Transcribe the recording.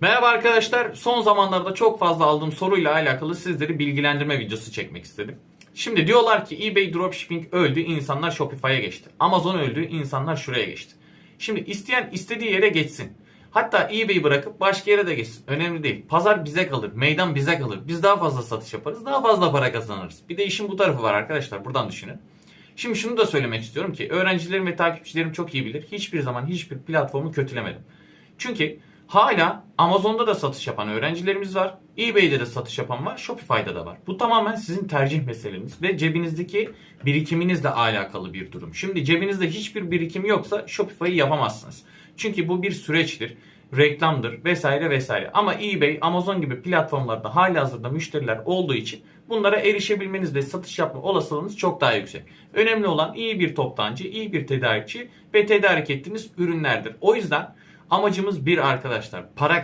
Merhaba arkadaşlar. Son zamanlarda çok fazla aldığım soruyla alakalı sizleri bilgilendirme videosu çekmek istedim. Şimdi diyorlar ki eBay dropshipping öldü, insanlar Shopify'a geçti. Amazon öldü, insanlar şuraya geçti. Şimdi isteyen istediği yere geçsin. Hatta eBay'i bırakıp başka yere de geçsin. Önemli değil. Pazar bize kalır, meydan bize kalır. Biz daha fazla satış yaparız, daha fazla para kazanırız. Bir de işin bu tarafı var arkadaşlar. Buradan düşünün. Şimdi şunu da söylemek istiyorum ki öğrencilerim ve takipçilerim çok iyi bilir. Hiçbir zaman hiçbir platformu kötülemedim. Çünkü hala Amazon'da da satış yapan öğrencilerimiz var. eBay'de de satış yapan var. Shopify'da da var. Bu tamamen sizin tercih meseleniz ve cebinizdeki birikiminizle alakalı bir durum. Şimdi cebinizde hiçbir birikim yoksa Shopify'ı yapamazsınız. Çünkü bu bir süreçtir reklamdır vesaire vesaire. Ama eBay, Amazon gibi platformlarda hali hazırda müşteriler olduğu için bunlara erişebilmeniz ve satış yapma olasılığınız çok daha yüksek. Önemli olan iyi bir toptancı, iyi bir tedarikçi ve tedarik ettiğiniz ürünlerdir. O yüzden amacımız bir arkadaşlar para